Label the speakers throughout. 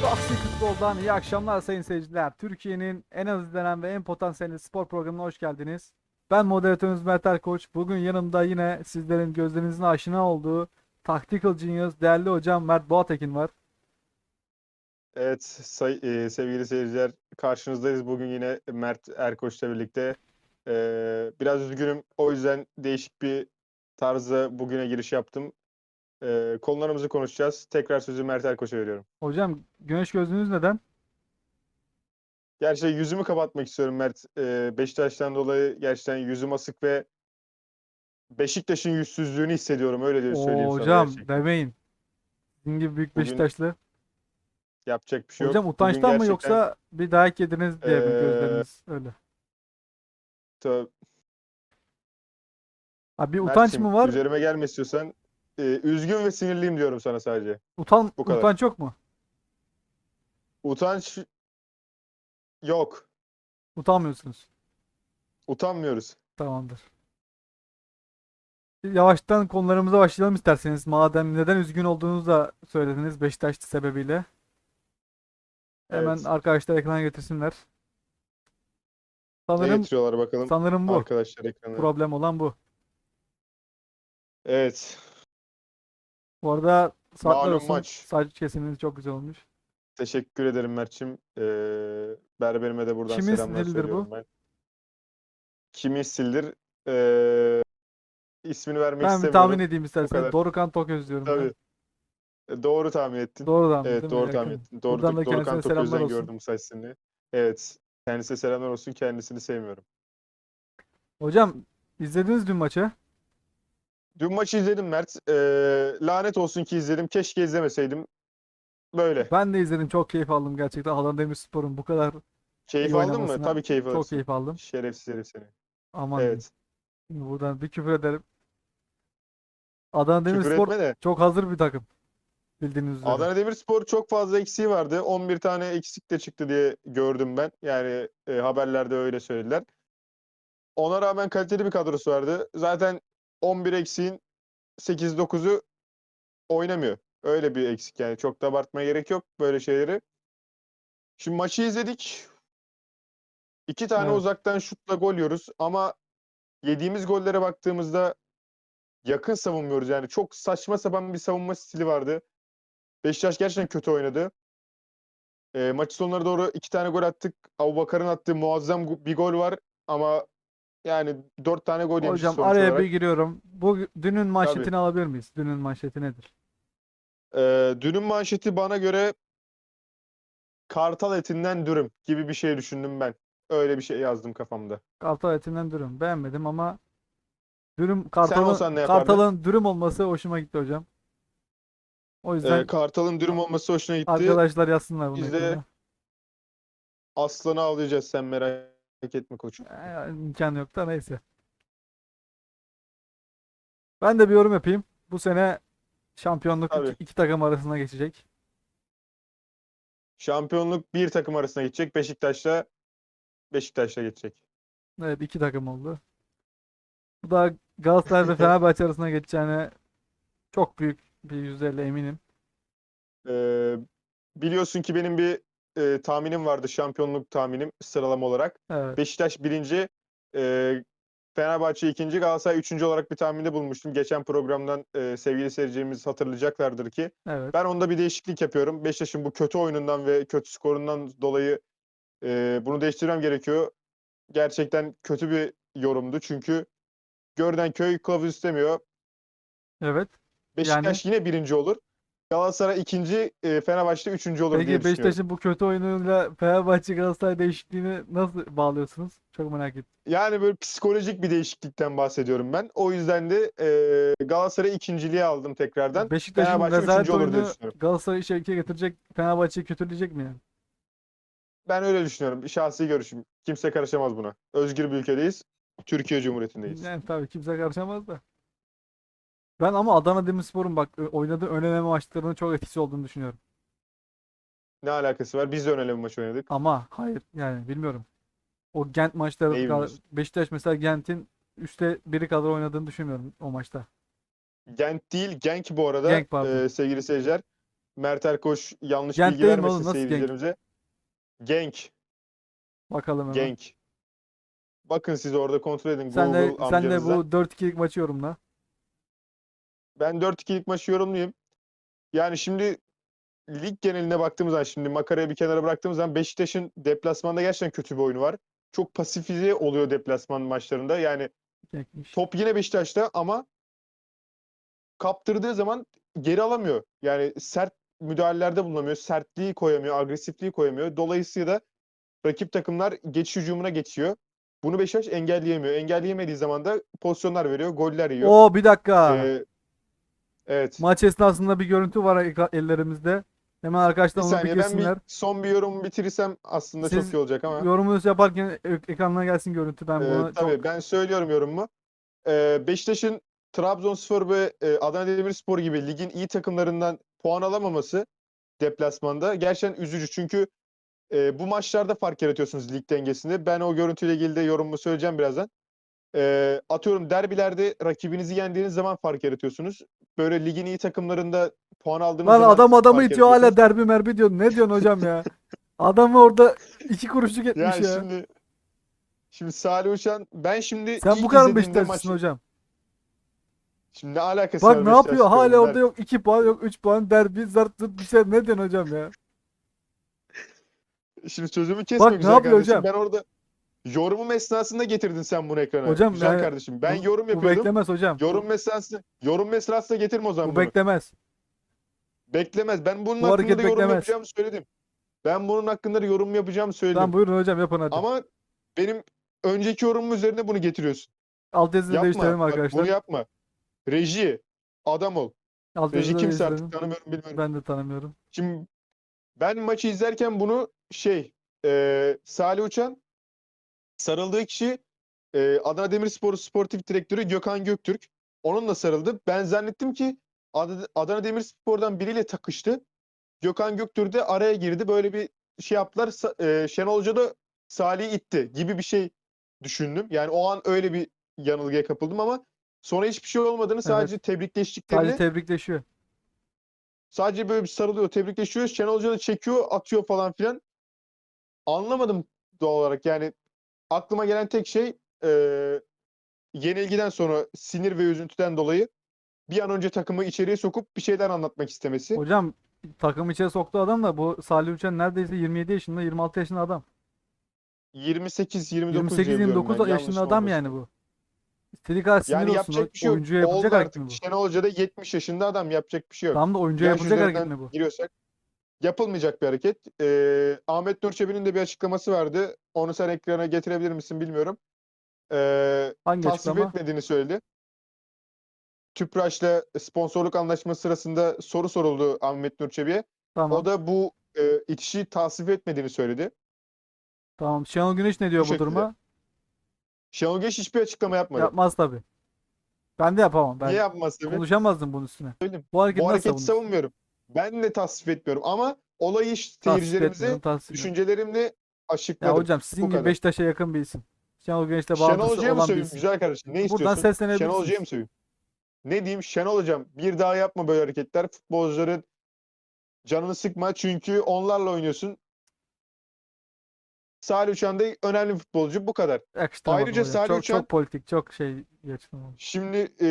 Speaker 1: Toksik Futbol'dan iyi akşamlar sayın seyirciler. Türkiye'nin en az izlenen ve en potansiyelli spor programına hoş geldiniz. Ben moderatörünüz Mert Erkoç. Bugün yanımda yine sizlerin gözlerinizin aşina olduğu Tactical Genius değerli hocam Mert Boğatekin var.
Speaker 2: Evet, say, e, sevgili seyirciler, karşınızdayız. Bugün yine Mert Erkoç'la birlikte. Ee, biraz üzgünüm. O yüzden değişik bir tarzda bugüne giriş yaptım. Ee, konularımızı konuşacağız. Tekrar sözü Mert Erkoç'a veriyorum.
Speaker 1: Hocam güneş gözlüğünüz neden?
Speaker 2: Gerçi yüzümü kapatmak istiyorum Mert. Ee, Beşiktaş'tan dolayı gerçekten yüzüm asık ve Beşiktaş'ın yüzsüzlüğünü hissediyorum. Öyle diye söyleyeyim
Speaker 1: Oo,
Speaker 2: sana
Speaker 1: hocam
Speaker 2: gerçekten.
Speaker 1: demeyin. Sizin gibi büyük
Speaker 2: Bugün
Speaker 1: Beşiktaşlı.
Speaker 2: Yapacak bir şey yok.
Speaker 1: Hocam
Speaker 2: Bugün
Speaker 1: utançtan mı
Speaker 2: gerçekten-
Speaker 1: yoksa bir dayak yediniz diye mi
Speaker 2: Ee,
Speaker 1: gözleriniz öyle?
Speaker 2: Tö-
Speaker 1: Ha, bir utanç
Speaker 2: Mert'cim,
Speaker 1: mı var?
Speaker 2: Üzerime gelme istiyorsan. Ee, üzgün ve sinirliyim diyorum sana sadece.
Speaker 1: Utan
Speaker 2: bu kadar.
Speaker 1: utanç yok mu?
Speaker 2: Utanç yok.
Speaker 1: Utanmıyorsunuz.
Speaker 2: Utanmıyoruz.
Speaker 1: Tamamdır. Yavaştan konularımıza başlayalım isterseniz. Madem neden üzgün olduğunuzu da söylediniz Beşiktaş sebebiyle. Hemen
Speaker 2: Evet.
Speaker 1: arkadaşlar ekrana getirsinler.
Speaker 2: Ne
Speaker 1: Sanırım
Speaker 2: getiriyorlar bakalım
Speaker 1: sanırım bu.
Speaker 2: arkadaşlar ekrana.
Speaker 1: Problem olan bu.
Speaker 2: Evet.
Speaker 1: Bu arada saatler
Speaker 2: Malum
Speaker 1: olsun.
Speaker 2: maç.
Speaker 1: Saç kesiminiz çok güzel olmuş.
Speaker 2: Teşekkür ederim Mert'cim. Ee, berberime de buradan
Speaker 1: Kimin
Speaker 2: selamlar
Speaker 1: stilidir bu?
Speaker 2: söylüyorum ben. Kimin stildir? Ee, ismini vermek
Speaker 1: Ben bir
Speaker 2: istemiyorum.
Speaker 1: tahmin edeyim isterseniz.
Speaker 2: kadar.
Speaker 1: Dorukan Toköz diyorum ben.
Speaker 2: Tabii. E, Doğru tahmin ettin.
Speaker 1: Doğru
Speaker 2: Evet
Speaker 1: değil mi?
Speaker 2: doğru tahmin
Speaker 1: Yakın.
Speaker 2: ettin. Doğru,
Speaker 1: Buradan da
Speaker 2: Dorukan
Speaker 1: kendisine selamlar olsun.
Speaker 2: gördüm bu saç. Evet. Kendisine selamlar olsun. Kendisini sevmiyorum.
Speaker 1: Hocam izlediniz dün maçı.
Speaker 2: Dün maçı izledim Mert. Ee, lanet olsun ki izledim. Keşke izlemeseydim. Böyle.
Speaker 1: Ben de izledim. Çok keyif aldım gerçekten. Adana Demirspor'un bu kadar
Speaker 2: Keyif
Speaker 1: iyi
Speaker 2: aldın mı?
Speaker 1: oynamasına
Speaker 2: Tabii keyif
Speaker 1: çok
Speaker 2: alırsın.
Speaker 1: keyif aldım.
Speaker 2: Şerefsiz herif seni.
Speaker 1: Aman diyeyim.
Speaker 2: Evet.
Speaker 1: Buradan bir küfür ederim. Adana
Speaker 2: Küfür
Speaker 1: Demirspor
Speaker 2: etme de.
Speaker 1: çok hazır bir takım. Bildiğiniz üzere.
Speaker 2: Adana Demirspor çok fazla eksiği vardı. 11 tane eksik de çıktı diye gördüm ben. Yani e, haberlerde öyle söylediler. Ona rağmen kaliteli bir kadrosu vardı. Zaten 11 eksiğin 8-9'u oynamıyor. Öyle bir eksik yani. Çok da abartmaya gerek yok böyle şeyleri. Şimdi maçı izledik. İki tane
Speaker 1: Evet.
Speaker 2: uzaktan şutla gol yiyoruz ama yediğimiz gollere baktığımızda yakın savunmuyoruz. Yani çok saçma sapan bir savunma stili vardı. Beşiktaş gerçekten kötü oynadı. E, maçın sonlarına doğru iki tane gol attık. Abubakar'ın attığı muazzam bir gol var ama yani dört tane gol yemişiz
Speaker 1: Hocam
Speaker 2: sonuç
Speaker 1: araya
Speaker 2: olarak.
Speaker 1: bir giriyorum. Bu dünün manşetini
Speaker 2: Tabii.
Speaker 1: alabilir miyiz? Dünün manşeti nedir?
Speaker 2: Ee, dünün manşeti bana göre kartal etinden dürüm gibi bir şey düşündüm ben. Öyle bir şey yazdım kafamda.
Speaker 1: Kartal etinden dürüm. Beğenmedim ama dürüm
Speaker 2: olsan
Speaker 1: kartalın
Speaker 2: ne yapardın?
Speaker 1: kartalın dürüm olması hoşuma gitti hocam. O
Speaker 2: Ee,
Speaker 1: yüzden
Speaker 2: kartalın dürüm olması hoşuna gitti.
Speaker 1: arkadaşlar yazsınlar bunu
Speaker 2: Biz de-
Speaker 1: ekrana.
Speaker 2: Aslanı avlayacağız sen merak etme koçum.
Speaker 1: Ee, imkan yok da neyse. Ben de bir yorum yapayım. Bu sene şampiyonluk
Speaker 2: Tabii.
Speaker 1: iki, iki takım arasında geçecek.
Speaker 2: Şampiyonluk bir takım arasına gidecek. Beşiktaş'la Beşiktaş'la geçecek.
Speaker 1: Evet iki takım oldu. Bu da Galatasaray ve Fenerbahçe arasında geçeceğine çok büyük bir yüzdeyle eminim.
Speaker 2: Ee, biliyorsun ki benim bir e, tahminim vardı şampiyonluk tahminim sıralama olarak.
Speaker 1: Evet.
Speaker 2: Beşiktaş birinci, e, Fenerbahçe ikinci, Galatasaray üçüncü olarak bir tahminde bulmuştum. Geçen programdan e, sevgili seyircilerimiz hatırlayacaklardır ki.
Speaker 1: Evet.
Speaker 2: Ben onda bir değişiklik yapıyorum. Beşiktaş'ın bu kötü oyunundan ve kötü skorundan dolayı e, bunu değiştirmem gerekiyor. Gerçekten kötü bir yorumdu çünkü görünen köy kılavuz istemiyor.
Speaker 1: Evet.
Speaker 2: Beşiktaş yine birinci olur. Galatasaray ikinci, e, Fenerbahçe üçüncü olur diye
Speaker 1: Peki
Speaker 2: düşünüyorum.
Speaker 1: Beşiktaş'ın bu kötü oyunuyla Fenerbahçe Galatasaray değişikliğini nasıl bağlıyorsunuz? Çok merak ettim.
Speaker 2: Yani böyle psikolojik bir değişiklikten bahsediyorum ben. O yüzden de e, Galatasaray ikinciliğe aldım tekrardan.
Speaker 1: Beşiktaş'ın
Speaker 2: Fenerbahçe
Speaker 1: rezalet
Speaker 2: üçüncü olur diye
Speaker 1: oyunu
Speaker 2: düşünüyorum.
Speaker 1: Galatasaray'ı şevke getirecek, Fenerbahçe'yi kötüleyecek mi yani?
Speaker 2: Ben öyle düşünüyorum. Şahsi görüşüm. Kimse karışamaz buna. Özgür bir ülkedeyiz. Türkiye Cumhuriyeti'ndeyiz.
Speaker 1: Yani tabii kimse karışamaz da. Ben ama Adana Demirspor'un bak oynadığı ön eleme maçlarının çok etkisi olduğunu düşünüyorum.
Speaker 2: Ne alakası var? Biz de önemli bir maç oynadık.
Speaker 1: Ama hayır yani bilmiyorum. O Gent maçları? Beşiktaş mesela Gent'in üçte biri kadar oynadığını düşünmüyorum o maçta.
Speaker 2: Gent değil, Genk bu arada
Speaker 1: Genk, pardon.
Speaker 2: e, sevgili seyirciler. Mert Erkoç yanlış
Speaker 1: Gent
Speaker 2: bilgi vermesin
Speaker 1: oğlum? Nasıl Genk?
Speaker 2: seyircilerimize. Genk.
Speaker 1: Bakalım hemen.
Speaker 2: Genk. Bakın siz orada kontrol edin
Speaker 1: Sen de,
Speaker 2: Google
Speaker 1: sen de bu 4-2'lik maçı yorumla.
Speaker 2: Ben 4-2'lik maçı yorumlayayım. Yani şimdi lig geneline baktığımız zaman şimdi makarayı bir kenara bıraktığımız zaman Beşiktaş'ın deplasmanda gerçekten kötü bir oyunu var. Çok pasifize oluyor deplasman maçlarında. Yani
Speaker 1: Genkmiş.
Speaker 2: top yine Beşiktaş'ta ama kaptırdığı zaman geri alamıyor. Yani sert müdahalelerde bulunamıyor. Sertliği koyamıyor, agresifliği koyamıyor. Dolayısıyla rakip takımlar geçiş hücumuna geçiyor. Bunu Beşiktaş engelleyemiyor. Engelleyemediği zaman da pozisyonlar veriyor, goller yiyor.
Speaker 1: Oo bir dakika.
Speaker 2: Ee, evet.
Speaker 1: Maç esnasında bir görüntü var ellerimizde. Hemen
Speaker 2: Bir
Speaker 1: arkadaşlar onu bir
Speaker 2: ben bir son bir yorum bitirirsem aslında
Speaker 1: Siz
Speaker 2: çok iyi olacak ama.
Speaker 1: Yorumunuzu yaparken ek- ekranına gelsin görüntü. Ben
Speaker 2: Ee,
Speaker 1: bunu
Speaker 2: tabii
Speaker 1: çok
Speaker 2: ben söylüyorum yorumumu. Ee, Beşiktaş'ın Trabzonspor ve e, Adana Demirspor gibi ligin iyi takımlarından puan alamaması deplasmanda gerçekten üzücü. Çünkü e, bu maçlarda fark yaratıyorsunuz lig dengesinde. Ben o görüntüyle ilgili de yorumumu söyleyeceğim birazdan. Ee, atıyorum derbilerde rakibinizi yendiğiniz zaman fark yaratıyorsunuz. Böyle ligin iyi takımlarında puan aldığınız
Speaker 1: Lan
Speaker 2: zaman
Speaker 1: adam adamı
Speaker 2: fark
Speaker 1: itiyor hala
Speaker 2: yaratıyorsunuz.
Speaker 1: derbi merbi diyor. Ne diyorsun hocam ya? Adamı orada iki kuruşluk etmiş
Speaker 2: Yani
Speaker 1: ya.
Speaker 2: şimdi şimdi Salih Uçan ben şimdi
Speaker 1: Sen
Speaker 2: ilk
Speaker 1: bu kadar
Speaker 2: izlediğimde
Speaker 1: Beşiktaşlısın
Speaker 2: maçı-
Speaker 1: hocam.
Speaker 2: Şimdi ne alakası
Speaker 1: Bak
Speaker 2: var
Speaker 1: ne yapıyor? Hala
Speaker 2: oğlum?
Speaker 1: orada yok 2 puan yok 3 puan derbi zart zurt bir şey. Ne diyorsun hocam ya?
Speaker 2: Şimdi sözümü kesme
Speaker 1: Bak ne
Speaker 2: güzel
Speaker 1: yapıyor
Speaker 2: kardeşim.
Speaker 1: hocam?
Speaker 2: Ben orada yorumum esnasında getirdin sen bunu ekrana.
Speaker 1: Hocam,
Speaker 2: güzel
Speaker 1: yani
Speaker 2: kardeşim. Ben
Speaker 1: Bu-
Speaker 2: yorum
Speaker 1: Bu
Speaker 2: yapıyordum.
Speaker 1: beklemez hocam.
Speaker 2: Yorum esnasında yorum esnasında getirme o zaman
Speaker 1: Bu
Speaker 2: bunu.
Speaker 1: beklemez.
Speaker 2: Beklemez. Ben bunun
Speaker 1: Bu
Speaker 2: hakkında da yorum
Speaker 1: beklemez.
Speaker 2: yapacağımı söyledim. Ben bunun hakkında da yorum yapacağımı söyledim.
Speaker 1: Tamam buyurun hocam yapın hadi.
Speaker 2: Ama benim önceki yorumum üzerine bunu getiriyorsun.
Speaker 1: Alt yazıyı değiştirelim arkadaşlar.
Speaker 2: bunu yapma. Reji, adam ol.
Speaker 1: Alt
Speaker 2: Reji kimse
Speaker 1: değiştirelim.
Speaker 2: artık tanımıyorum bilmiyorum.
Speaker 1: Ben de tanımıyorum.
Speaker 2: Şimdi ben maçı izlerken bunu şey e, Salih Uçan sarıldığı kişi e, Adana Demirspor Sportif Direktörü Gökhan Göktürk. Onunla sarıldı. Ben zannettim ki Ad- Adana Demirspor'dan biriyle takıştı. Gökhan Göktürk de araya girdi. Böyle bir şey yaptılar. E, Şenol Hoca da Salih'i itti gibi bir şey düşündüm. Yani o an öyle bir yanılgıya kapıldım ama sonra hiçbir şey olmadığını sadece tebrikleştiklerini
Speaker 1: Sadece tebrikleşiyor.
Speaker 2: Sadece böyle bir sarılıyor, tebrikleşiyor. Şenol Hoca da çekiyor, atıyor falan filan. Anlamadım doğal olarak. Yani aklıma gelen tek şey eee yenilgiden sonra sinir ve üzüntüden dolayı bir an önce takımı içeriye sokup bir şeyler anlatmak istemesi.
Speaker 1: Hocam takım içeri soktu adam da bu Salih Uçan neredeyse 27 yaşında 26 yaşında adam.
Speaker 2: 28 29 diye
Speaker 1: 28
Speaker 2: biliyorum
Speaker 1: 29
Speaker 2: ben,
Speaker 1: yaşında adam
Speaker 2: olmasın.
Speaker 1: yani bu. İstediği kadar sinir
Speaker 2: Yani
Speaker 1: olsun.
Speaker 2: yapacak bir şey.
Speaker 1: Oyuncuya mi
Speaker 2: artık. Şenol Hoca da 70 yaşında adam yapacak bir şey yok.
Speaker 1: Tam da oyuncuya
Speaker 2: Yaş
Speaker 1: yapılacak hareket mi bu?
Speaker 2: giriyorsak yapılmayacak bir hareket. Ee, Ahmet Nur Çebi'nin de bir açıklaması vardı. Onu sen ekrana getirebilir misin bilmiyorum. Ee,
Speaker 1: Hangi
Speaker 2: tasvip
Speaker 1: açıklama?
Speaker 2: etmediğini söyledi. Tüpraş'la sponsorluk anlaşması sırasında soru soruldu Ahmet Nur Çebi'ye.
Speaker 1: Tamam.
Speaker 2: O da bu e, itişi tasvip etmediğini söyledi.
Speaker 1: Tamam. Şenol Güneş ne diyor bu,
Speaker 2: şekilde.
Speaker 1: duruma?
Speaker 2: Şenol Güneş hiçbir açıklama yapmadı.
Speaker 1: Yapmaz tabii. Ben de yapamam. Ben
Speaker 2: Niye yapmaz tabii?
Speaker 1: konuşamazdım bunun üstüne.
Speaker 2: Söyleyeyim.
Speaker 1: Bu hareketi
Speaker 2: Bu hareketi savunmuyorum. Ben de tasvip etmiyorum ama olayı seyircilerimize düşüncelerimle
Speaker 1: Ya
Speaker 2: açıkladım.
Speaker 1: hocam sizin
Speaker 2: Bu
Speaker 1: gibi
Speaker 2: kadar.
Speaker 1: Beşiktaş'a yakın bir isim. Şenol Güneş'le
Speaker 2: Şenol
Speaker 1: bağlantısı
Speaker 2: Hoca'ya mı
Speaker 1: olan bir
Speaker 2: söveyim
Speaker 1: isim.
Speaker 2: güzel kardeşim? Ne
Speaker 1: Buradan
Speaker 2: istiyorsun?
Speaker 1: seslenebilirsiniz.
Speaker 2: Şenol Hoca'ya mı söveyim? Ne diyeyim? Şenol Hocam bir daha yapma böyle hareketler. Futbolcuların canını sıkma çünkü onlarla oynuyorsun. Salih Uçan da önemli bir futbolcu. Bu kadar.
Speaker 1: Yakıştıramadım
Speaker 2: Ayrıca
Speaker 1: hocam.
Speaker 2: Salih
Speaker 1: Çok,
Speaker 2: Uçan-
Speaker 1: çok politik, çok şey yakıştıramadım.
Speaker 2: Şimdi e,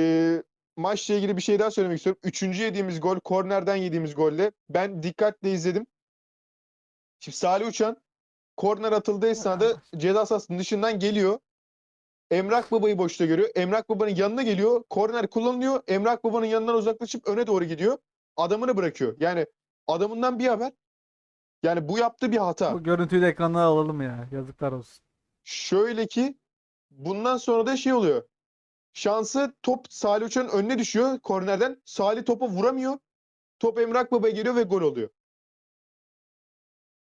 Speaker 2: maçla ilgili bir şey daha söylemek istiyorum. Üçüncü yediğimiz gol, kornerden yediğimiz golle ben dikkatle izledim. Şimdi Salih Uçan korner atıldığı esnada ceza sahasının dışından geliyor. Emrak Baba'yı boşta görüyor. Emrak Baba'nın yanına geliyor. Korner kullanılıyor. Emrak Baba'nın yanından uzaklaşıp öne doğru gidiyor. Adamını bırakıyor. Yani adamından bir haber. Yani bu yaptığı bir hata.
Speaker 1: Bu görüntüyü de ekranlara alalım ya. Yazıklar olsun.
Speaker 2: Şöyle ki bundan sonra da şey oluyor. Şansı top Salih Uçan'ın önüne düşüyor kornerden. Salih topa vuramıyor. Top Emrak Baba'ya geliyor ve gol oluyor.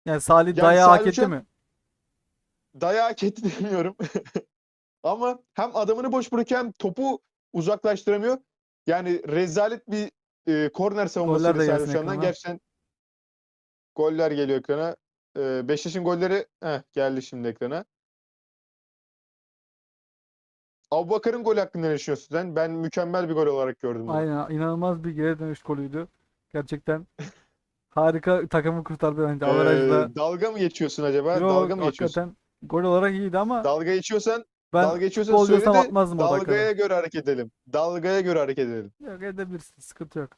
Speaker 1: Yani Salih
Speaker 2: Yani
Speaker 1: dayağı hak
Speaker 2: Salih
Speaker 1: etti
Speaker 2: Uçan-
Speaker 1: mi?
Speaker 2: Dayağı hak etti bilmiyorum. Ama hem adamını boş bırakıyor hem topu uzaklaştıramıyor. Yani rezalet bir e, korner savunmasıydı
Speaker 1: de
Speaker 2: Salih
Speaker 1: gelsin
Speaker 2: Uçan'dan.
Speaker 1: ekrana.
Speaker 2: Gerçekten goller geliyor ekrana. E, Beşiktaş'ın golleri heh, geldi şimdi ekrana. Abubakar'ın golü hakkında ne düşünüyorsun sen? Ben mükemmel bir gol olarak gördüm bunu.
Speaker 1: Aynen inanılmaz bir geri dönüş golüydü. Gerçekten Harika takımı kurtardı bence.
Speaker 2: Ee, dalga mı geçiyorsun acaba?
Speaker 1: Yok
Speaker 2: dalga mı geçiyorsun?
Speaker 1: gol olarak iyiydi ama
Speaker 2: Dalga geçiyorsan,
Speaker 1: ben
Speaker 2: dalga geçiyorsan
Speaker 1: futbolcu
Speaker 2: söyle de
Speaker 1: atmazdım
Speaker 2: dalgaya göre hareket edelim. Dalgaya göre hareket edelim.
Speaker 1: Yok edebilirsin. Sıkıntı yok.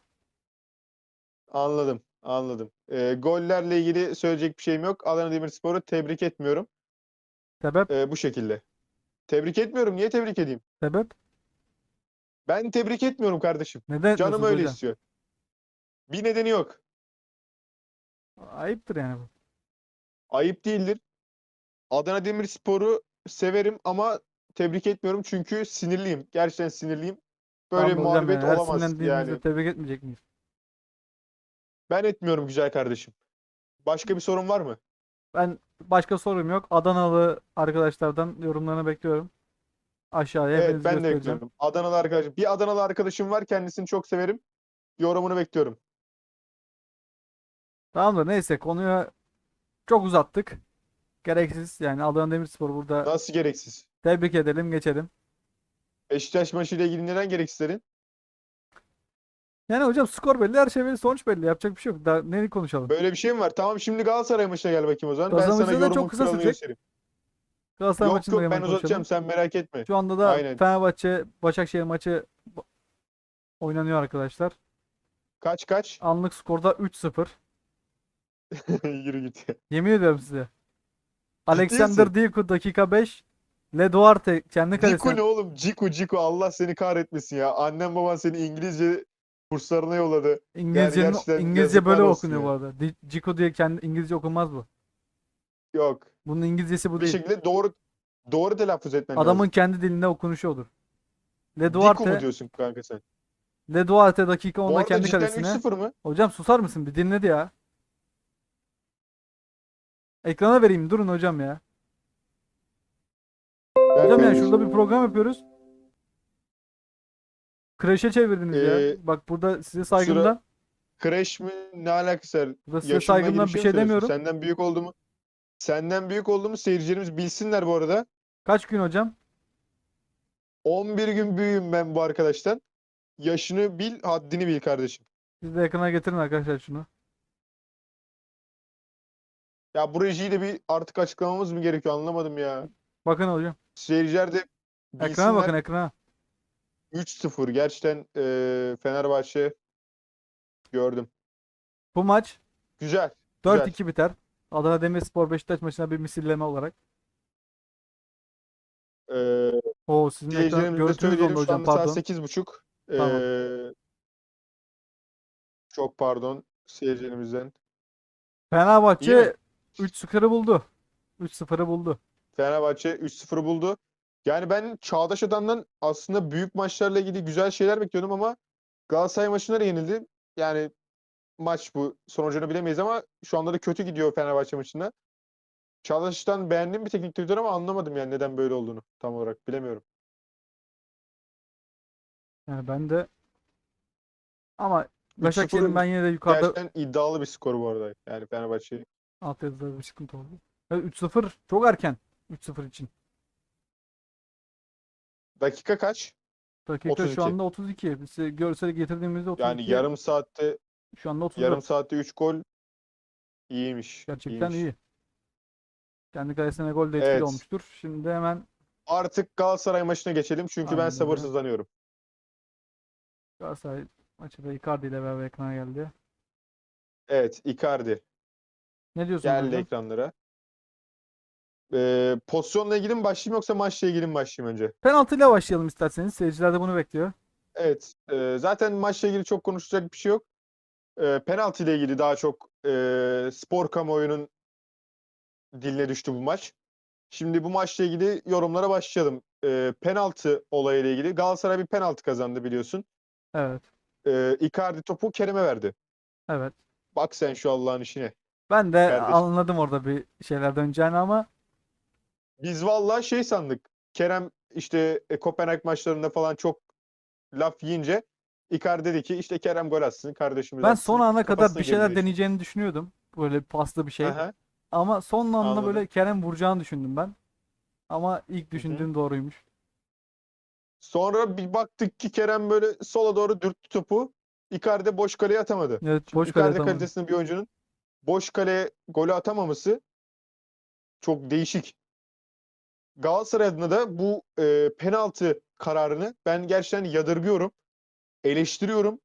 Speaker 2: Anladım, anladım. Ee, gollerle ilgili söyleyecek bir şeyim yok. Adana Demirspor'u tebrik etmiyorum.
Speaker 1: Sebep?
Speaker 2: Ee, bu şekilde. Tebrik etmiyorum. Niye tebrik edeyim?
Speaker 1: Sebep?
Speaker 2: Ben tebrik etmiyorum kardeşim.
Speaker 1: Neden
Speaker 2: Canım öyle
Speaker 1: hocam?
Speaker 2: istiyor. Bir nedeni yok.
Speaker 1: Ayıptır yani bu.
Speaker 2: Ayıp değildir. Adana Demirspor'u severim ama tebrik etmiyorum çünkü sinirliyim. Gerçekten sinirliyim. Böyle bir
Speaker 1: Tamam hocam
Speaker 2: muhabbet
Speaker 1: yani her
Speaker 2: olamaz
Speaker 1: sinirlendiğimizde
Speaker 2: yani.
Speaker 1: tebrik etmeyecek miyiz?
Speaker 2: Ben etmiyorum güzel kardeşim. Başka bir sorun var mı?
Speaker 1: Ben başka sorum yok. Adanalı arkadaşlardan yorumlarını bekliyorum. Aşağıya
Speaker 2: Evet
Speaker 1: hepinizi
Speaker 2: ben de
Speaker 1: göstereceğim.
Speaker 2: bekliyorum. Adanalı arkadaşım. Bir Adanalı arkadaşım var. Kendisini çok severim. Yorumunu bekliyorum.
Speaker 1: Tamamdır neyse konuyu çok uzattık. Gereksiz yani Adana Demirspor burada
Speaker 2: Nasıl gereksiz?
Speaker 1: tebrik edelim geçelim.
Speaker 2: Beşiktaş maçıyla ilgili neden gereksizlerin?
Speaker 1: Yani hocam skor belli her şey belli sonuç belli yapacak bir şey yok. Daha neyi konuşalım?
Speaker 2: Böyle bir şey mi var? Tamam şimdi Galatasaray maçına gel bakayım o zaman. Ben
Speaker 1: Galatasaray
Speaker 2: sana
Speaker 1: maçı da çok
Speaker 2: yorumun
Speaker 1: kısa
Speaker 2: kralını
Speaker 1: sürecek.
Speaker 2: göstereyim.
Speaker 1: Galatasaray
Speaker 2: Yok
Speaker 1: maçını da
Speaker 2: yok ben
Speaker 1: hemen
Speaker 2: uzatacağım
Speaker 1: konuşalım.
Speaker 2: sen merak etme.
Speaker 1: Şu anda da
Speaker 2: Aynen.
Speaker 1: Fenerbahçe Başakşehir maçı ba- oynanıyor arkadaşlar.
Speaker 2: Kaç kaç?
Speaker 1: Anlık skorda 3-0.
Speaker 2: Yürü git.
Speaker 1: Yemin ediyorum size. Alexander Diku dakika 5. Le Duarte kendi
Speaker 2: Ciku
Speaker 1: kalesine
Speaker 2: ne oğlum? Ciku Ciku Allah seni kahretmesin ya. Annem baban seni İngilizce kurslarına yolladı.
Speaker 1: İngilizcenin
Speaker 2: gerçekten
Speaker 1: İngilizce böyle okunuyor
Speaker 2: ya.
Speaker 1: bu arada. Ciku diye kendi İngilizce okunmaz bu.
Speaker 2: Yok.
Speaker 1: Bunun İngilizcesi bu
Speaker 2: Bir
Speaker 1: değil.
Speaker 2: şekilde doğru doğru telaffuz etmen
Speaker 1: Adamın
Speaker 2: lazım.
Speaker 1: kendi dilinde okunuşu olur. Le
Speaker 2: Diku mu
Speaker 1: Duarte,
Speaker 2: diyorsun kanka sen?
Speaker 1: Le Duarte dakika
Speaker 2: Bu
Speaker 1: 10'da
Speaker 2: arada
Speaker 1: kendi kalesine.
Speaker 2: 3-0 mı?
Speaker 1: Hocam susar mısın? Bir dinledi ya. Ekrana vereyim. Durun hocam ya.
Speaker 2: Ben
Speaker 1: Hocam yani şurada bir program yapıyoruz. Crash'e çevirdiniz ya.
Speaker 2: Ee,
Speaker 1: Bak burada size saygımdan.
Speaker 2: Crash mi? Ne alakası var?
Speaker 1: Burada size
Speaker 2: Yaşımla
Speaker 1: saygımdan
Speaker 2: bir
Speaker 1: bir
Speaker 2: şey mi söylüyorsun?
Speaker 1: demiyorum.
Speaker 2: Senden büyük olduğumu Senden büyük olduğumu seyircilerimiz bilsinler bu arada.
Speaker 1: Kaç gün hocam?
Speaker 2: 11 gün büyüğüm ben bu arkadaştan. Yaşını bil, haddini bil kardeşim.
Speaker 1: Siz de ekrana getirin arkadaşlar şunu.
Speaker 2: Ya bu rejiyi de bir artık açıklamamız mı gerekiyor anlamadım ya.
Speaker 1: Bakın hocam.
Speaker 2: Seyirciler de
Speaker 1: Ekrana bakın ekrana.
Speaker 2: 3-0 gerçekten eee, Fenerbahçe gördüm.
Speaker 1: Bu maç
Speaker 2: Güzel. güzel.
Speaker 1: 4-2 biter. Adana Demirspor Beşiktaş maçına bir misilleme olarak.
Speaker 2: Eee
Speaker 1: Oo sizin ekran
Speaker 2: seyircilerimize
Speaker 1: görüntünüz
Speaker 2: söyleyelim şu
Speaker 1: hocam
Speaker 2: anda saat
Speaker 1: pardon.
Speaker 2: 8.30.
Speaker 1: Tamam.
Speaker 2: Eee, çok pardon seyircilerimizden.
Speaker 1: Fenerbahçe
Speaker 2: İyi mi?
Speaker 1: 3-0'ı buldu. 3-0'ı buldu.
Speaker 2: Fenerbahçe 3-0 buldu. Yani ben Çağdaş Adan'dan aslında büyük maçlarla ilgili güzel şeyler bekliyordum ama Galatasaray maçına da yenildi. Yani maç bu sonucunu bilemeyiz ama şu anda da kötü gidiyor Fenerbahçe maçında. Çağdaş'tan beğendiğim bir teknik direktör ama anlamadım yani neden böyle olduğunu tam olarak bilemiyorum.
Speaker 1: Yani ben de ama
Speaker 2: 3-0
Speaker 1: Başakşehir'in ben yine de yukarıda
Speaker 2: Gerçekten iddialı bir skor bu arada. Yani Fenerbahçe
Speaker 1: alt yazıda bir sıkıntı oldu. Evet, 3-0 çok erken. 3-0 için.
Speaker 2: Dakika kaç?
Speaker 1: Dakika
Speaker 2: 32.
Speaker 1: şu anda 32. Biz size görseli getirdiğimizde 32.
Speaker 2: Yani yarım saatte
Speaker 1: Şu anda 34.
Speaker 2: yarım saatte 3 gol iyiymiş.
Speaker 1: Gerçekten
Speaker 2: iyiymiş.
Speaker 1: iyi. Kendi kalesine gol de etkili
Speaker 2: Evet.
Speaker 1: olmuştur. Şimdi hemen
Speaker 2: Artık Galatasaray maçına geçelim çünkü ben
Speaker 1: Aynen öyle.
Speaker 2: sabırsızlanıyorum.
Speaker 1: Galatasaray maçı da Icardi ile beraber ekrana geldi.
Speaker 2: Evet, Icardi
Speaker 1: Ne diyorsun
Speaker 2: geldi
Speaker 1: hocam?
Speaker 2: ekranlara. Ee, pozisyonla ilgili mi başlayayım yoksa maçla ilgili mi başlayayım önce?
Speaker 1: Penaltıyla başlayalım isterseniz. Seyirciler de bunu bekliyor.
Speaker 2: Evet, e, zaten maçla ilgili çok konuşacak bir şey yok. E, penaltı ile ilgili daha çok e, spor kamuoyunun diline düştü bu maç. Şimdi bu maçla ilgili yorumlara başlayalım. E, penaltı olayıyla ilgili Galatasaray bir penaltı kazandı biliyorsun.
Speaker 1: Evet.
Speaker 2: E, Icardi topu Kerem'e verdi.
Speaker 1: Evet.
Speaker 2: Bak sen şu Allah'ın işine.
Speaker 1: Ben de
Speaker 2: Kardeşim.
Speaker 1: anladım orada bir şeyler döneceğini ama
Speaker 2: Biz vallahi şey sandık. Kerem işte e, Kopenhag maçlarında falan çok laf yiyince Icardi dedi ki işte Kerem gol atsın kardeşimiz
Speaker 1: ben
Speaker 2: atsın.
Speaker 1: son ana kadar bir şeyler
Speaker 2: işte.
Speaker 1: deneyeceğini düşünüyordum. Böyle paslı bir şey.
Speaker 2: Aha.
Speaker 1: Ama son anda böyle Kerem vuracağını düşündüm ben. Ama ilk düşündüğüm doğruymuş.
Speaker 2: Sonra bir baktık ki Kerem böyle sola doğru dürttü topu. Icardi boş kaleye atamadı.
Speaker 1: Evet
Speaker 2: Şimdi
Speaker 1: boş kale
Speaker 2: Icardi
Speaker 1: atamadı.
Speaker 2: kalitesinde bir oyuncunun boş kaleye golü atamaması çok değişik. Galatasaray adına da bu e, penaltı kararını ben gerçekten yadırgıyorum. Eleştiriyorum.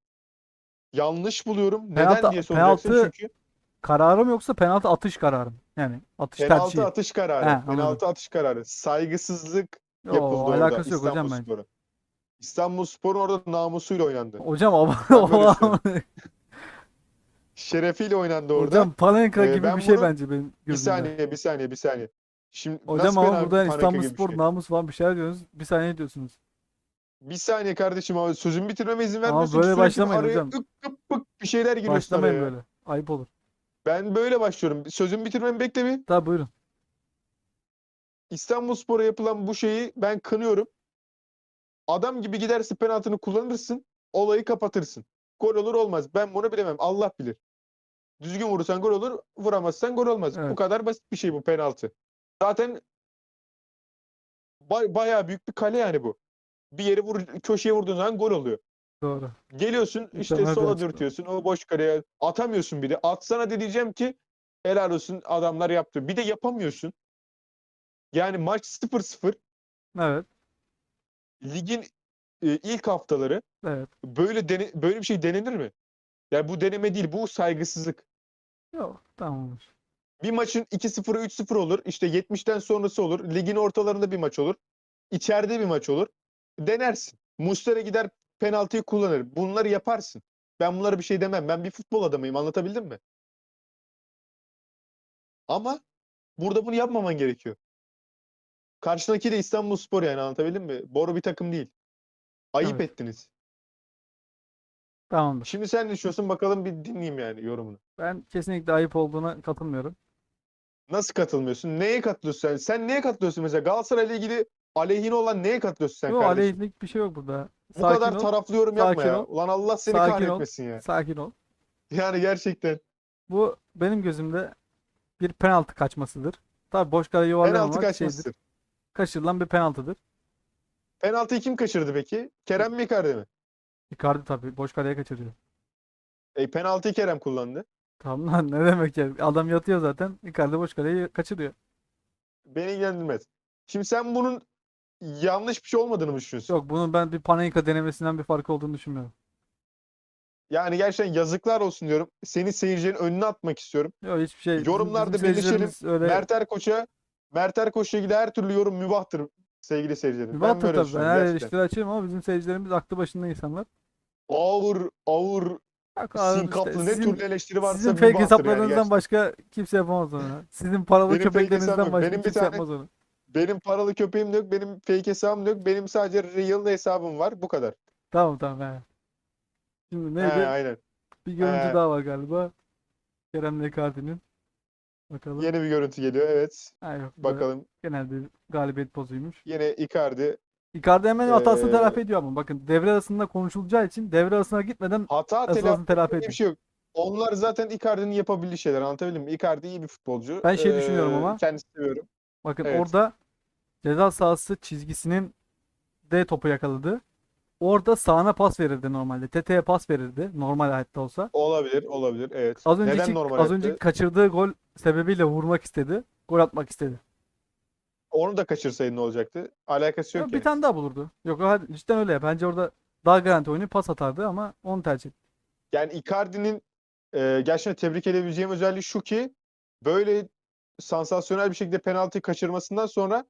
Speaker 2: Yanlış buluyorum. Neden
Speaker 1: Penaltı-
Speaker 2: diye soracaksın
Speaker 1: penaltı
Speaker 2: çünkü
Speaker 1: Kararı mı yoksa penaltı atış kararı mı? Yani atış
Speaker 2: penaltı
Speaker 1: tercihi.
Speaker 2: atış kararı.
Speaker 1: He, anladım.
Speaker 2: penaltı atış kararı. Saygısızlık
Speaker 1: Yo,
Speaker 2: yapıldı orada
Speaker 1: alakası yok hocam bence.
Speaker 2: İstanbulspor'a. İstanbulspor'un orada namusuyla oynandı.
Speaker 1: Hocam ama.
Speaker 2: Şerefiyle oynandı orada.
Speaker 1: hocam Panenka
Speaker 2: Ee,
Speaker 1: gibi bir şey
Speaker 2: bunu-
Speaker 1: bence benim
Speaker 2: bir
Speaker 1: gözümde.
Speaker 2: saniye, bir saniye, bir saniye. Şimdi
Speaker 1: Hocam ama
Speaker 2: penaltı-
Speaker 1: burada
Speaker 2: Panenka
Speaker 1: İstanbul Spor
Speaker 2: şey?
Speaker 1: namus falan bir şeyler diyorsunuz. Bir saniye diyorsunuz.
Speaker 2: Bir saniye kardeşim abi sözümü bitirmeme izin
Speaker 1: Ama
Speaker 2: vermiyorsun.
Speaker 1: böyle
Speaker 2: Sürekli
Speaker 1: başlamayın
Speaker 2: araya
Speaker 1: hocam.
Speaker 2: ık ık pık bir şeyler giriyorsun
Speaker 1: Başlamayın
Speaker 2: araya.
Speaker 1: böyle. Ayıp olur.
Speaker 2: Ben böyle başlıyorum. Sözümü bitirmemi bekle bir.
Speaker 1: Tabii buyurun.
Speaker 2: İstanbulspor'a yapılan bu şeyi ben kınıyorum. Adam gibi gidersin penaltını kullanırsın. Olayı kapatırsın. Gol olur olmaz. Ben bunu bilemem. Allah bilir. Düzgün vurursan gol olur. Vuramazsan gol olmaz. Bu
Speaker 1: Evet.
Speaker 2: kadar basit bir şey bu penaltı. Zaten ba- bayağı büyük bir kale yani bu. Bir yere vur, köşeye vurduğun zaman gol oluyor.
Speaker 1: Doğru.
Speaker 2: Geliyorsun işte
Speaker 1: bir
Speaker 2: sola
Speaker 1: açıklama.
Speaker 2: dürtüyorsun. O boş kaleye atamıyorsun bir de. Atsana de diyeceğim ki helal olsun adamlar yaptı. Bir de yapamıyorsun. Yani maç 0-0.
Speaker 1: Evet.
Speaker 2: Ligin e, ilk haftaları
Speaker 1: Evet.
Speaker 2: böyle dene- böyle bir şey denenir mi? Yani bu deneme değil, bu saygısızlık.
Speaker 1: Yok. Tamamdır.
Speaker 2: Bir maçın 2-0'ı 3-0 olur. İşte 70'ten sonrası olur. Ligin ortalarında bir maç olur. İçeride bir maç olur. Denersin. Muslera gider penaltıyı kullanır. Bunları yaparsın. Ben bunlara bir şey demem. Ben bir futbol adamıyım. Anlatabildim mi? Ama burada bunu yapmaman gerekiyor. Karşındaki de İstanbulspor yani anlatabildim mi? Boru bir takım değil. Ayıp
Speaker 1: Evet.
Speaker 2: ettiniz.
Speaker 1: Tamamdır.
Speaker 2: Şimdi sen ne düşünüyorsun? Bakalım bir dinleyeyim yani yorumunu.
Speaker 1: Ben kesinlikle ayıp olduğuna katılmıyorum.
Speaker 2: Nasıl katılmıyorsun? Neye katılıyorsun sen? Sen neye katılıyorsun mesela? Galatasaray'la ilgili aleyhine olan neye katılıyorsun sen
Speaker 1: Yok
Speaker 2: kardeşim?
Speaker 1: aleyhlik bir şey yok burada.
Speaker 2: Bu
Speaker 1: Sakin
Speaker 2: kadar
Speaker 1: ol.
Speaker 2: taraflı yorum yapma
Speaker 1: sakin
Speaker 2: ya.
Speaker 1: ol,
Speaker 2: Ulan Allah seni
Speaker 1: sakin ol.
Speaker 2: kahretmesin ya.
Speaker 1: Sakin ol.
Speaker 2: Yani gerçekten.
Speaker 1: Bu benim gözümde bir penaltı kaçmasıdır. Tabii boş kale
Speaker 2: Penaltı
Speaker 1: yuvarlamamak şeydir. Kaçırılan bir penaltıdır.
Speaker 2: Penaltıyı kim kaçırdı peki? Kerem mi Icardi mi?
Speaker 1: Icardi tabii boş kaleye kaçırıyor.
Speaker 2: E, penaltıyı Kerem kullandı.
Speaker 1: Tamam lan ne demek ya? Adam yatıyor zaten. Icardi boş kaleyi kaçırıyor.
Speaker 2: Beni ilgilendirmez. Şimdi sen bunun yanlış bir şey olmadığını mı düşünüyorsun?
Speaker 1: Yok bunun ben bir Panenka denemesinden bir farkı olduğunu düşünmüyorum.
Speaker 2: Yani gerçekten yazıklar olsun diyorum. Seni seyircilerin önüne atmak istiyorum.
Speaker 1: Yok hiçbir şey.
Speaker 2: Yorumlarda
Speaker 1: bizim seyircilerimiz Öyle
Speaker 2: Mert Erkoç'a Mert Erkoç'la ilgili her türlü yorum mübahtır sevgili seyircilerim. Ben
Speaker 1: Mübahtır
Speaker 2: böyle
Speaker 1: tabii. Ben her eleştiri açayım ama bizim seyircilerimiz aklı başında insanlar.
Speaker 2: Ağır ağır Sinkaplı
Speaker 1: işte
Speaker 2: ne
Speaker 1: sizin,
Speaker 2: türlü eleştiri varsa
Speaker 1: sizin fake
Speaker 2: yani
Speaker 1: hesaplarınızdan
Speaker 2: gerçekten.
Speaker 1: başka kimse yapamaz onu. Sizin paralı
Speaker 2: Benim
Speaker 1: köpeklerinizden başka
Speaker 2: benim
Speaker 1: kimse
Speaker 2: tane-
Speaker 1: yapmaz onu.
Speaker 2: Benim paralı köpeğim de yok, benim fake hesabım da yok. Benim sadece real hesabım var. Bu kadar.
Speaker 1: Tamam tamam he. Şimdi
Speaker 2: He,
Speaker 1: neydi?
Speaker 2: aynen.
Speaker 1: Bir görüntü
Speaker 2: He.
Speaker 1: daha var galiba. Kerem Lekardi'nin. Bakalım.
Speaker 2: Yeni bir görüntü geliyor. Evet.
Speaker 1: Ha, yok,
Speaker 2: Bakalım.
Speaker 1: Genel bir galibiyet pozuymuş.
Speaker 2: Yine Icardi
Speaker 1: Icardi hemen hatasını
Speaker 2: Ee,
Speaker 1: telafi ediyor ama bakın devre arasında konuşulacağı için devre arasına gitmeden
Speaker 2: hata telafi
Speaker 1: telafi
Speaker 2: diye
Speaker 1: ediyor.
Speaker 2: bir şey yok. Onlar zaten Icardi'nin yapabildiği şeyler. Anlatabildim mi? Icardi iyi bir futbolcu.
Speaker 1: Ben şey düşünüyorum ama.
Speaker 2: Kendisi seviyorum.
Speaker 1: Bakın
Speaker 2: Evet.
Speaker 1: orada ceza sahası çizgisinin D topu yakaladı. Orada sağına pas verirdi normalde. TT'ye pas verirdi. Normal hayatta olsa.
Speaker 2: Olabilir, olabilir. Evet.
Speaker 1: Az
Speaker 2: Neden
Speaker 1: önceki
Speaker 2: normal
Speaker 1: az
Speaker 2: yaptı?
Speaker 1: önce kaçırdığı gol sebebiyle vurmak istedi. Gol atmak istedi.
Speaker 2: Onu da kaçırsaydın ne olacaktı? Alakası
Speaker 1: Ya
Speaker 2: yok
Speaker 1: bir
Speaker 2: yani.
Speaker 1: tane daha bulurdu. Yok o cidden öyle. Bence orada daha garanti oyunu pas atardı ama onu tercih etti.
Speaker 2: Yani Icardi'nin e, gerçekten tebrik edebileceğim özelliği şu ki böyle sansasyonel bir şekilde penaltıyı kaçırmasından sonra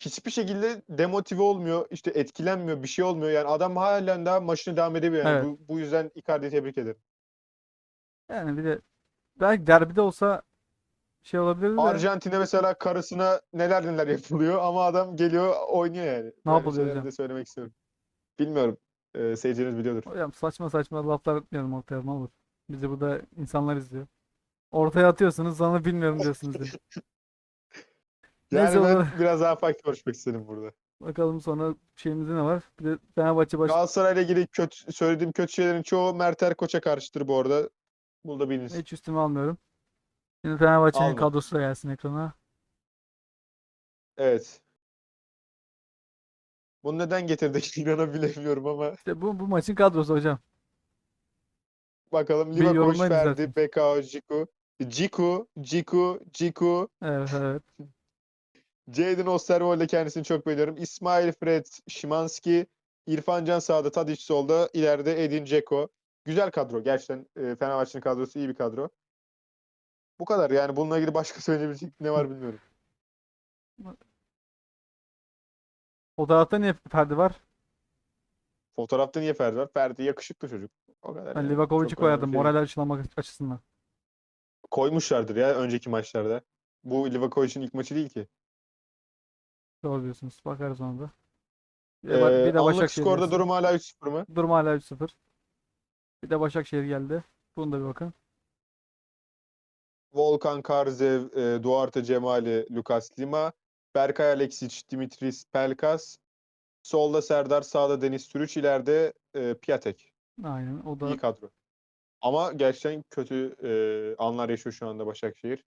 Speaker 2: hiçbir şekilde demotive olmuyor, işte etkilenmiyor, bir şey olmuyor. Yani adam halen daha maçına devam edebiliyor. Yani
Speaker 1: Evet.
Speaker 2: bu, bu yüzden Icardi'yi tebrik ederim.
Speaker 1: Yani bir de belki derbide olsa şey olabilirdi de
Speaker 2: Arjantin'de mesela karısına neler neler yapılıyor ama adam geliyor oynuyor yani. Böyle
Speaker 1: yapılıyor hocam?
Speaker 2: de söylemek istiyorum. Bilmiyorum. E, seyirciniz biliyordur.
Speaker 1: hocam saçma saçma laflar atmayalım ortaya ne olur. Bizi burada insanlar izliyor. Ortaya atıyorsunuz sonra bilmiyorum diyorsunuz. diye.
Speaker 2: Yani
Speaker 1: Neyse
Speaker 2: ben
Speaker 1: olur.
Speaker 2: biraz daha farklı konuşmak istedim burada.
Speaker 1: Bakalım sonra şeyimizde ne var? Bir de Fenerbahçe baş
Speaker 2: Galatasaray'la ilgili kötü, söylediğim kötü şeylerin çoğu Mert Erkoç'a karşıtır bu arada. Bunu da bilinsin.
Speaker 1: hiç üstüme almıyorum. Şimdi Fenerbahçe'nin
Speaker 2: Alma.
Speaker 1: kadrosu da gelsin ekrana.
Speaker 2: Evet. Bunu neden getirdik inanabilemiyorum ama
Speaker 1: İşte bu bu maçın kadrosu hocam.
Speaker 2: Bakalım
Speaker 1: Bir
Speaker 2: Livakovic,
Speaker 1: yorumlayın
Speaker 2: Ferdi. Bekao, Ciku. Ciku, Ciku, Ciku.
Speaker 1: Evet evet.
Speaker 2: Jadon Osterwold'e kendisini çok beğeniyorum. İsmail Fred, Şimanski, İrfan Can sağda, Tadic solda, ileride Edin Dzeko. Güzel kadro. Gerçekten e, Fenerbahçe'nin kadrosu iyi bir kadro. Bu kadar. Yani bununla ilgili başka söyleyebilecek ne var bilmiyorum.
Speaker 1: O tarafta niye Ferdi var?
Speaker 2: Fotoğrafta niye Ferdi var? Ferdi yakışıklı çocuk. O kadar.
Speaker 1: Ben
Speaker 2: yani.
Speaker 1: Livakovic'i
Speaker 2: Çok önemli bir
Speaker 1: koyardım
Speaker 2: şey
Speaker 1: moral açılamak açısından.
Speaker 2: Koymuşlardır ya önceki maçlarda. Bu Livakovic'in ilk maçı değil ki.
Speaker 1: Doğru diyorsunuz. Bakarız ona da. Bir de, ba-
Speaker 2: Ee,
Speaker 1: bir de
Speaker 2: anlık
Speaker 1: Başakşehir
Speaker 2: skorda durum hala 3-0 mı?
Speaker 1: Durum hala 3-0. Bir de Başakşehir geldi. Bunu da bir bakın.
Speaker 2: Volkan Karzev, e, Duarte Cemali, Lucas Lima, Berkay Aleksic, Dimitris Pelkas, solda Serdar, sağda Deniz Türüç, ileride e, Piatek.
Speaker 1: Aynen. O da
Speaker 2: İyi kadro. Ama gerçekten kötü e, anlar yaşıyor şu anda Başakşehir.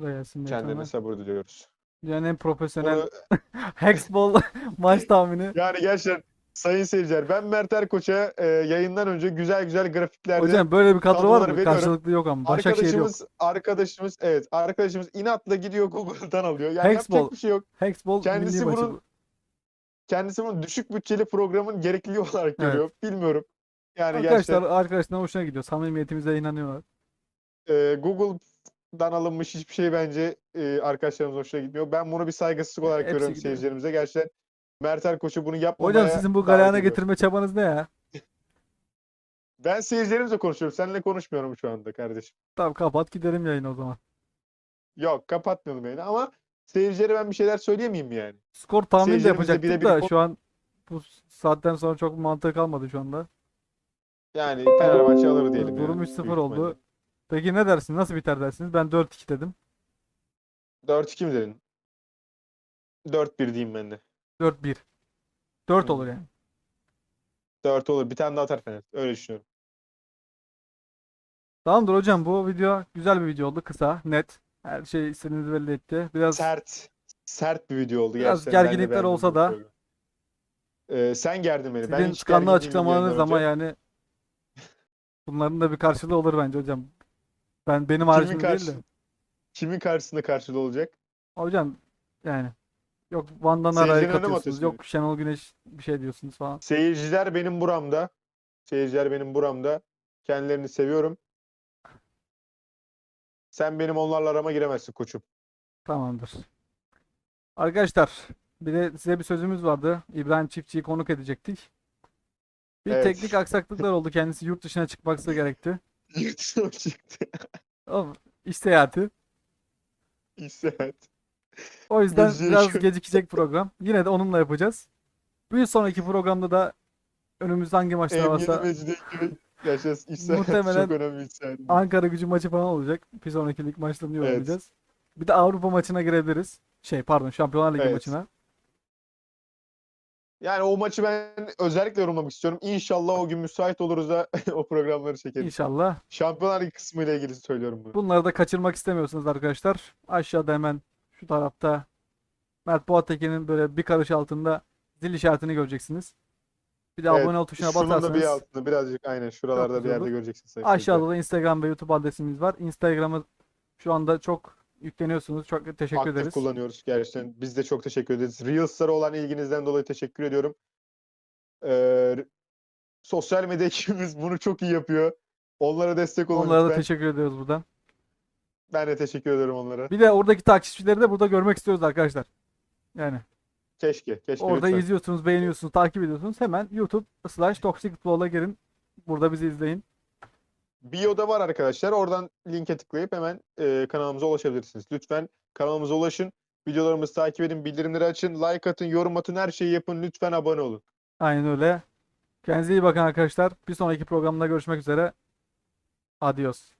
Speaker 1: gelsin
Speaker 2: Kendilerine sabır diliyoruz.
Speaker 1: Dünyanın en profesyonel
Speaker 2: Bunu-
Speaker 1: Hexball maç tahmini.
Speaker 2: yani gerçekten sayın seyirciler ben Mert Erkoç'a e, yayından önce güzel güzel grafiklerde
Speaker 1: Hocam böyle bir kadro var mı?
Speaker 2: veriyorum.
Speaker 1: Karşılıklı yok ama. Başakşehir yok.
Speaker 2: arkadaşımız arkadaşımız evet arkadaşımız inatla gidiyor Google'dan alıyor. Yani
Speaker 1: Hexball.
Speaker 2: yapacak bir şey yok.
Speaker 1: Hexball
Speaker 2: Kendisi
Speaker 1: maçı
Speaker 2: bunu-
Speaker 1: bu.
Speaker 2: kendisi bunu düşük bütçeli programın gerekliliği olarak
Speaker 1: Evet.
Speaker 2: görüyor. Bilmiyorum. Yani
Speaker 1: Arkadaşlar
Speaker 2: gerçekten
Speaker 1: arkadaşlar hoşuna gidiyor. Samimiyetimize inanıyorlar.
Speaker 2: e, Google'dan alınmış hiçbir şey bence e, arkadaşlarımız hoşuna gitmiyor. Ben bunu bir saygısızlık olarak
Speaker 1: Hepsi
Speaker 2: görüyorum
Speaker 1: gidiyor.
Speaker 2: seyircilerimize. Gerçekten Mert Erkoç'u bunu yapmamaya
Speaker 1: Hocam sizin bu galeyana getirme çabanız ne ya?
Speaker 2: Ben seyircilerimizle konuşuyorum. Seninle konuşmuyorum şu anda kardeşim.
Speaker 1: Tamam kapat gidelim yayını o zaman.
Speaker 2: Yok kapatmayalım yani ama seyircilere ben bir şeyler söyleyemeyeyim mi yani?
Speaker 1: Skor tahmini de yapacaktık
Speaker 2: birebir
Speaker 1: da
Speaker 2: kon-
Speaker 1: şu an bu saatten sonra çok mantığı kalmadı şu anda.
Speaker 2: Yani Fenerbahçe alır diyelim.
Speaker 1: Durum
Speaker 2: yani,
Speaker 1: 3-0
Speaker 2: büyük
Speaker 1: oldu.
Speaker 2: ihtimalle.
Speaker 1: Peki ne dersiniz? Nasıl biter dersiniz? Ben 4-2 dedim.
Speaker 2: 4-2 mi dedin? 4-1 diyeyim ben de.
Speaker 1: 4-1. 4
Speaker 2: Hı.
Speaker 1: olur yani.
Speaker 2: 4 olur. Bir tane daha atar Fener. Öyle düşünüyorum.
Speaker 1: Tamamdır hocam bu video güzel bir video oldu. Kısa, net. Her şey istediğinizi belli etti. Biraz
Speaker 2: Sert. Sert bir video oldu
Speaker 1: Biraz
Speaker 2: gerçekten. Ben de
Speaker 1: gerginlikler olsa da-.
Speaker 2: Ee, sen gerdin beni. Ben
Speaker 1: sizin
Speaker 2: gergin değilim
Speaker 1: açıklamalarınız ama yani bunların da bir karşılığı olur bence hocam. Ben benim haricimde değil de.
Speaker 2: kimin karşısında karşılığı olacak?
Speaker 1: Hocam yani yok Van'dan araya
Speaker 2: Seyircilerin önüne mi
Speaker 1: katıyorsunuz.
Speaker 2: atıyorsun
Speaker 1: Yok Şenol Güneş bir şey diyorsunuz falan.
Speaker 2: Seyirciler benim buramda. Seyirciler benim buramda. Kendilerini seviyorum. Sen benim onlarla arama giremezsin koçum.
Speaker 1: Tamamdır. Arkadaşlar bir de size bir sözümüz vardı. İbrahim Çiftçi'yi konuk edecektik. Bir
Speaker 2: Evet.
Speaker 1: teknik aksaklıklar oldu. Kendisi yurt dışına çıkması gerekti.
Speaker 2: Yurtdışına çıktı.
Speaker 1: Ama iş seyahati.
Speaker 2: İsmet.
Speaker 1: O yüzden
Speaker 2: Müziği
Speaker 1: biraz gecikecek program. Yine de onunla yapacağız. Bir sonraki programda da önümüzde hangi maçlar varsa.
Speaker 2: İsmet
Speaker 1: Muhtemelen
Speaker 2: çok önemli.
Speaker 1: Ankara gücü maçı falan olacak. Bir sonraki lig maçlarını
Speaker 2: Evet.
Speaker 1: yorumlayacağız. Bir de Avrupa maçına girebiliriz. Şey pardon Şampiyonlar Ligi
Speaker 2: Evet.
Speaker 1: maçına.
Speaker 2: Yani o maçı ben özellikle yorumlamak istiyorum. İnşallah o gün müsait oluruz da o programları çekeriz.
Speaker 1: İnşallah.
Speaker 2: Şampiyonlar Ligi kısmı ile ilgili söylüyorum bunu.
Speaker 1: Bunları da kaçırmak istemiyorsunuz arkadaşlar. Aşağıda hemen şu tarafta Mert Boğatekin'in böyle bir karış altında zil işaretini göreceksiniz. Bir de
Speaker 2: Evet,
Speaker 1: abone ol tuşuna
Speaker 2: Şunun da bir
Speaker 1: basarsanız
Speaker 2: altında birazcık aynen şuralarda bir
Speaker 1: güzel
Speaker 2: yerde
Speaker 1: olur.
Speaker 2: göreceksiniz. sayın
Speaker 1: aşağıda da Instagram ve YouTube adresimiz var. Instagram'ı şu anda çok yükleniyorsunuz. Çok teşekkür.
Speaker 2: Aktif
Speaker 1: ederiz.
Speaker 2: kullanıyoruz gerçekten. Biz de çok teşekkür ederiz. Reels'lara olan ilginizden dolayı teşekkür ediyorum. Ee, sosyal medya ekibimiz bunu çok iyi yapıyor. Onlara destek olun
Speaker 1: Onlara da
Speaker 2: lütfen.
Speaker 1: teşekkür ediyoruz buradan.
Speaker 2: Ben de teşekkür ederim onlara.
Speaker 1: Bir de oradaki takipçileri de burada görmek istiyoruz arkadaşlar. Yani
Speaker 2: Keşke, keşke
Speaker 1: orada
Speaker 2: lütfen.
Speaker 1: izliyorsunuz, beğeniyorsunuz, takip ediyorsunuz. Hemen YouTube slash Toxic Futbol'a girin. Burada bizi izleyin.
Speaker 2: Bio'da var arkadaşlar. Oradan linke tıklayıp hemen e, kanalımıza ulaşabilirsiniz. Lütfen kanalımıza ulaşın. Videolarımızı takip edin, bildirimleri açın, like atın, yorum atın, her şeyi yapın. Lütfen abone olun.
Speaker 1: Aynen öyle. Kendinize iyi bakın arkadaşlar. Bir sonraki programda görüşmek üzere. Adios.